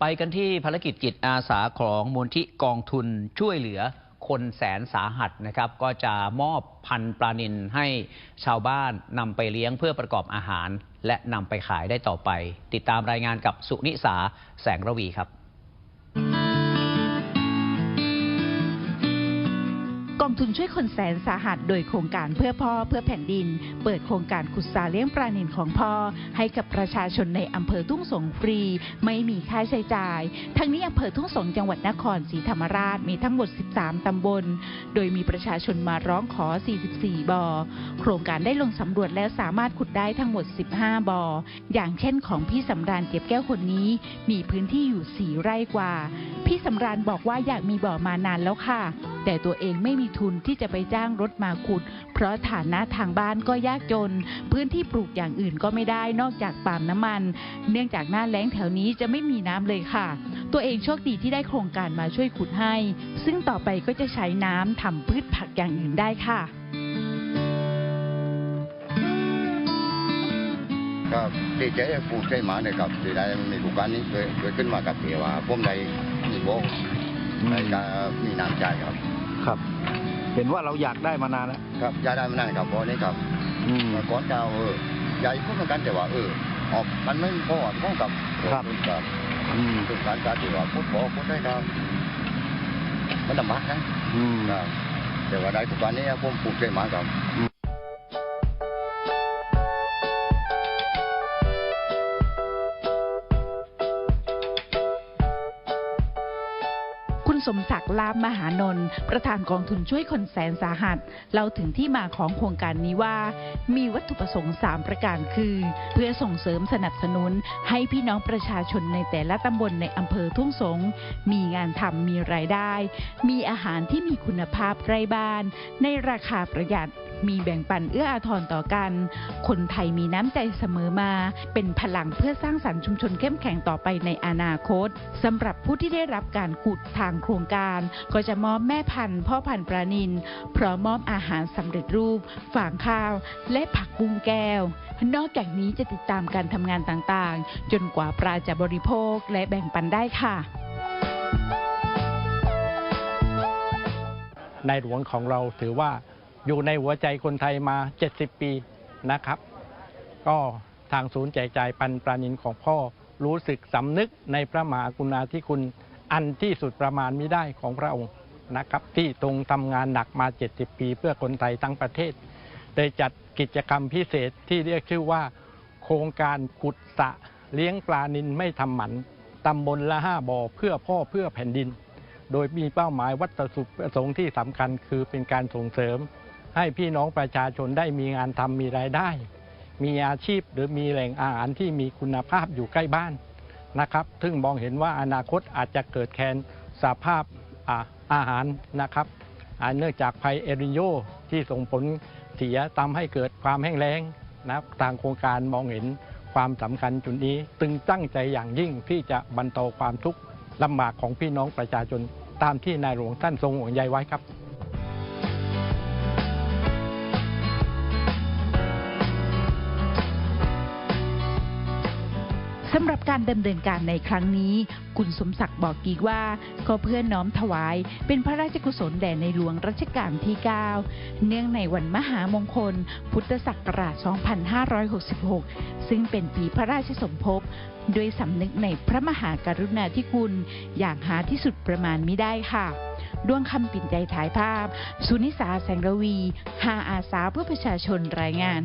ไปกันที่ภารกิจจิตอาสาของมูลที่กองทุนช่วยเหลือคนแสนสาหัสนะครับ ก็จะมอบพันธุ์ปลานิลให้ชาวบ้านนำไปเลี้ยงเพื่อประกอบอาหาร และนำไปขายได้ต่อไป ติดตามรายงานกับสุนิสาแสงระวีครับ องทุนช่วยคนแสนสาหัสโดยโครงการเพื่อพ่อเพื่อแผ่นดิน เปิดโครงการขุดสาเลี้ยงปลานิลของพ่อ ให้กับประชาชนในอำเภอทุ่งสงฟรี ไม่มีค่าใช้จ่าย ทั้งนี้อำเภอทุ่งสงจังหวัดนครศรีธรรมราชมีทั้งหมด 13 ตำบล โดยมีประชาชนมาร้องขอ 44บ่อโครงการได้ลงสำรวจแล้วสามารถขุดได้ทั้งหมด 15บ่ออย่างเช่นของพี่สำราญเก็บแก้วคนนี้ มีพื้นที่อยู่ 4 ไร่กว่า พี่สำราญบอกว่าอยากมีบ่อมานานแล้วค่ะ แต่ตัวเองไม่มีทุนที่จะไปจ้างรถมาขุด เพราะฐานะทางบ้านก็ยากจน พื้นที่ปลูกอย่างอื่นก็ไม่ได้นอกจากปาล์มน้ำมัน เนื่องจากหน้าแล้งแถวนี้จะไม่มีน้ำเลยค่ะ ตัวเองโชคดีที่ได้โครงการมาช่วยขุดให้ ซึ่งต่อไปก็จะใช้น้ำทำพืชผักอย่างอื่นได้ค่ะก็ดีใจภูมิใจมากเลยครับที่ได้มีโครงการนี้เกิดขึ้นมากับเทว่าผมได้มีโบอืมในการมีน้ำใจครับ ครับ เห็นว่าเราอยากได้มานานแล้ว ครับยายได้มานั่นครับเพราะนี่ครับอืมเมื่อก่อนเราเออยายพูดเหมือนกันแต่ว่าเออออกมันไม่พอพ้องกับครับกับอืมคือการการที่ว่าพูดบอกพูดได้ครับมันลำบากนะอืมครับแต่ว่าได้โครงการนี้ผมภูมิใจมากครับ คุณสมศักดิ์ลาบมหานนท์ประธานกองทุนช่วยคนแสนสาหัสเล่าถึงที่มาของโครงการนี้ว่า มีวัตถุประสงค์ 3 ประการคือ เพื่อส่งเสริมสนับสนุน ให้พี่น้องประชาชนในแต่ละตำบลในอำเภอทุ่งสง มีงานทำมีรายได้ มีอาหารที่มีคุณภาพใกล้บ้าน ในราคาประหยัดมีแบ่งปันเอื้ออาทรต่อกัน คนไทยมีน้ำใจเสมอมา เป็นพลังเพื่อสร้างสรรค์ชุมชนเข้มแข็งต่อไปในอนาคตสำหรับผู้ที่ได้รับการขุดทางโคครงการ ก็จะมอบแม่พันธุ์พ่อพันธุ์ปลานินพร้อมมอบอาหารสำเร็จรูป ฝางข้าว และผักบุ้งแก้ว นอกจากนี้จะติดตามการทำงานต่างๆ จนกว่าปลาจะบริโภคและแบ่งปันได้ค่ะในหลวงของเราถือว่าอยู่ในหัวใจคนไทยมา 70 ปีนะครับ ก็ทางศูนย์แจกจ่ายปันปลานินของพ่อรู้สึกสำนึกในพระมหากรุณาธิคุณ อันที่สุดประมาณไมิได้ของพระองค์นะครับที่ทรงทำงานหนักมา 70 ปีเพื่อคนไทยทั้งประเทศได้จัดกิจกรรมพิเศษที่เรียกชื่อว่า โครงการขุดสะเลี้ยงปลานินไม่ทำหมันตำบลละห้าบ่อเพื่อพ่อเพื่อแผ่นดิน โดยมีเป้าหมายวัตถุประสงค์ที่สำคัญคือเป็นการส่งเสริม ให้พี่น้องประชาชนได้มีงานทำมีรายได้ มีอาชีพหรือมีแหล่งอาหารที่มีคุณภาพอยู่ใกล้บ้าน นะครับ ซึ่งมองเห็นว่าอนาคตอาจจะเกิดแคนสภาพอาอาหารนะครับเนื่องจากภัยเอริโยที่ส่งผลเสียทำให้เกิดความแห้งแล้งนะทางโครงการมองเห็นความสำคัญจุดนี้ ตึงตั้งใจอย่างยิ่งที่จะบรรเทาความทุกข์ลำบากของพี่น้องประชาชนตามที่นายหลวงท่านทรงห่วงใยไว้ครับำหรับการดำเนินการในครั้งนี้ คุณสมศักดิ์บอกอีกว่าก็เพื่อน้อมถวาย เป็นพระราชกุศลแด่ในหลวงรัชกาลที่ 9 เนื่องในวันมหามงคล พุทธศักราช 2566 ซึ่งเป็นปีพระราชสมภพด้วยสำนึกในพระมหากรุณาธิคุณ อย่างหาที่สุดประมาณไม่ได้ค่ะดวงคำปิ่นใจถ่ายภาพ สุนิสาแสงระวี หาอาสาเพื่อประชาชนรายงาน